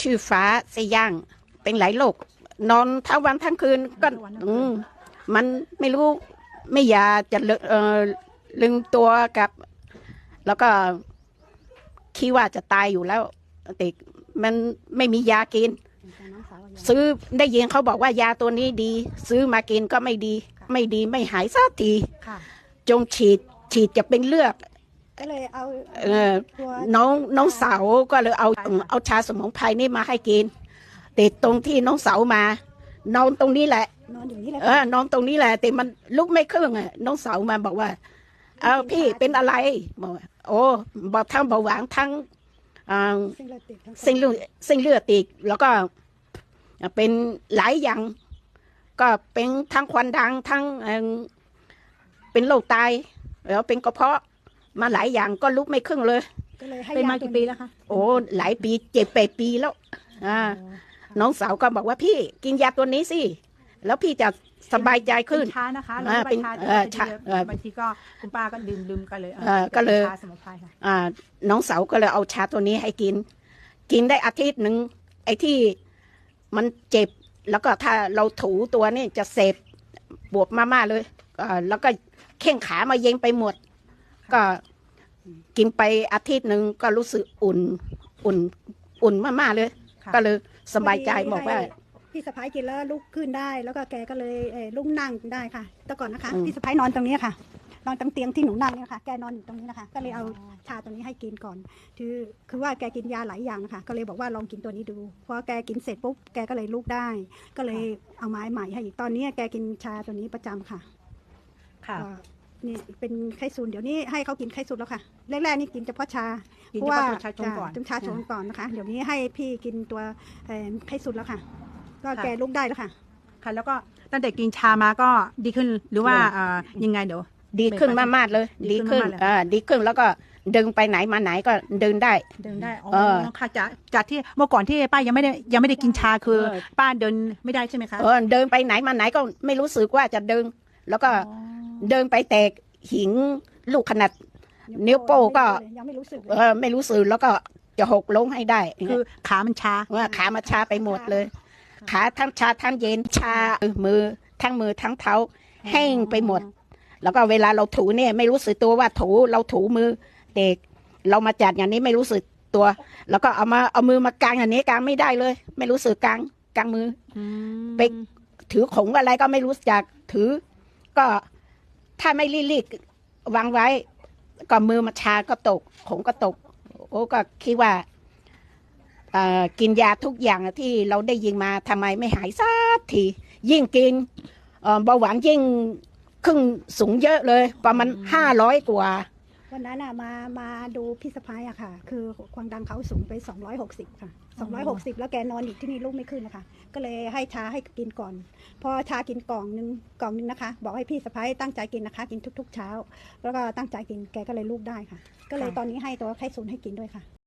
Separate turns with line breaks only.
ชื่อฟ้าสย่างเป็นหลายโรคนอนทั้งวันทั้งคืนก็อืมมันไม่รู้ไม่อยากจะเลเออลืมตัวกับ แล้วก็คิดว่าจะตายอยู่แล้วแต่มันไม่มียากิน ซื้อได้ยินเขาบอกว่ายาตัวนี้ดี ซื้อมากินก็ไม่ดี ไม่ดีไม่หายสักที
ค่ะ
จงฉีดฉีดจะเป็นเลือด
ก็เลยเอา
เออ
ตัว
น้องน้องสาวก็เลยเอาเอาชาสมุนไพรนี่มาให้กินแต่ตรงที่น้องสาวมานอนตรงนี้แหละ
นอนอย่างนี้เลย
เออนอนตรงนี้แหละ แต่มันลุกไม่ขึ้นอะน้องสาวมาบอกว่า เอาพี่เป็นอะไรบอกว่าโอ้บอกทั้งเบาหวานทั้งอ่า
เส้นเลือดติดทั้ง
เส้นเลือดเส้นเลือดตีบแล้วก็เป็นหลายอย่าง ก็เป็นทั้งควันดังทั้งเอิ่มเป็นโรคไตแล้วเป็นกระเพาะ มาหลายอย่างก็ลุกไม่ขึ้นเลย
ก็เลยให้
เป็นมา
ตั
กี่
ว
ปีแล้วคะ
โอ้หลายปีเจ็ดแปดปีแล้ว อ่า น้องสาวก็บอกว่าพี่กินยาตัวนี้สิ แล้วพี่จะสบายใจขึ้น
เป็นชานะคะ
อ่า
เราไม่
เป็น
ชา
เออ
จะ
ชาเออ
บางทีก็คุณป้าก็ดื่มดื่มกันเลย
เออก็เลย
ชาสมุนไพรค่ะ
อ่าน้องสาวก็เลยเอาชาตัวนี้ให้กิน กินได้อาทิตย์หนึ่งไอ้ที่มันเจ็บ แล้วก็ถ้าเราถูตัวนี่จะเสพบวบมากๆเลยก็แล้วก็เข่งขามาเย็นไปหมด ก็ กินไปอาทิตย์หนึ่งก็รู้สึกอุ่นอุ่นอุ่นมากๆเลย
ค่ะ
ก็เลยสบายใจบอกว่า
พี่สะพ้ายกินแล้วลุกขึ้นได้ แล้วก็แกก็เลยเอ่อลุกนั่งได้ค่ะ แต่ก่อนนะคะ
อืม
พี่สะพ้ายนอนตรงนี้ค่ะ นอนตรงเตียงที่หนูนั่งเนี่ยค่ะ แกนอนอยู่ตรงนี้นะคะ ก็เลยเอาชาตัวนี้ให้กินก่อน คือคือว่าแกกินยาหลายอย่างนะคะ ก็เลยบอกว่าลองกินตัวนี้ดู พอแกกินเสร็จปุ๊บ แกก็เลยลุกได้ ก็เลยเอาไม้ใหม่ให้อีก ตอนนี้แกกินชาตัวนี้ประจำค่ะ
ค่ะ
ก็ นี่เป็นไข้ซูนเดี๋ยวนี้ให้เขากินไข้ซูนแล้วค่ะแรกๆนี่กินเฉพาะชา
กิน
เพ
เฉ
ราะว่า
พาะตัวชาชงก่อน
จ้ะชาชงก่อนนะคะ เดี๋ยวนี้ให้พี่กินตัวเอ่อไข้ซูนแล้วค่ะ ก็
ค่ะ
แกลุกได้แล้วค่ะ
ค่ะ แล้วก็ตั้งแต่กินชามาก็ดีขึ้นหรือว่า
เออ
เอ่อยังไงเดี๋ยว
ดีขึ้นมากๆเลย
ดี
ดี
ขึ้
ขึ้
น
น
มากๆเลย
อ่าดีขึ้นแล้วก็ดึงไปไหนมาไหนก็เดินได้
เดินได้อ๋อ
เออ
ค่ะจากจากที่เมื่อก่อนที่ป้ายังไม่ได้ยังไม่ได้กินชาคือ
เออ
ป้าเดินไม่ได้ใช่ไหมคะ
เออเดินไปไหนมาไหนก็ไม่รู้สึกว่าจะเดินแล้วก็
อ๋อ
เดินไปแตกหินลูกขนาด นิ้วโป้งก็
ยังไม่รู้สึกเล
เอยอไม่รู้สึกแล้วก็จะหกลงให้ได้
คือขามันชา
ว่าขามาชาไปหมดเลย ขาทั้งชาทั้งเย็นชามือทั้งมือทั้งเท้าแห้งไปหมด แล้วก็เวลาเราถูเนี่ยไม่รู้สึกตัวว่าถูเราถูมือเด็ก เรามาจัดอย่างนี้ไม่รู้สึกตัว แล้วก็เอามาเอามือมากางอย่างนี้กางไม่ได้เลย ไม่รู้สึกกางกางมือ
อืม
ไปถือของอะไรก็ไม่รู้จักถือ ก็ ถ้าไม่รีบๆวางไว้ก็มือมาชาก็ตกของก็ตก โอ้ก็คิดว่าเอ่อกินยาทุกอย่างที่เราได้ยินมาทำไมไม่หายสักทียิ่งกินเอ่อเบาหวานยิ่งขึ้นสูงเยอะเลย ประมาณห้าร้อยกว่า
วันนั้นน่ะมามาดูพี่สะพ้ายอะค่ะ คือความดันเขาสูงไป 260 ค่ะ 260 แล้วแกนอนอยู่ที่นี่ลุกไม่ขึ้นนะคะ ก็เลยให้ชาให้กินก่อน พอชากินกล่องหนึงกล่องหนึงนะคะ บอกให้พี่สะพ้ายตั้งใจกินนะคะ กินทุก ๆ เช้า แล้วก็ตั้งใจกินแกก็เลยลุกได้ค่ะ ก็เลยตอนนี้ให้ตัวไข้ซูนให้กินด้วยค่ะ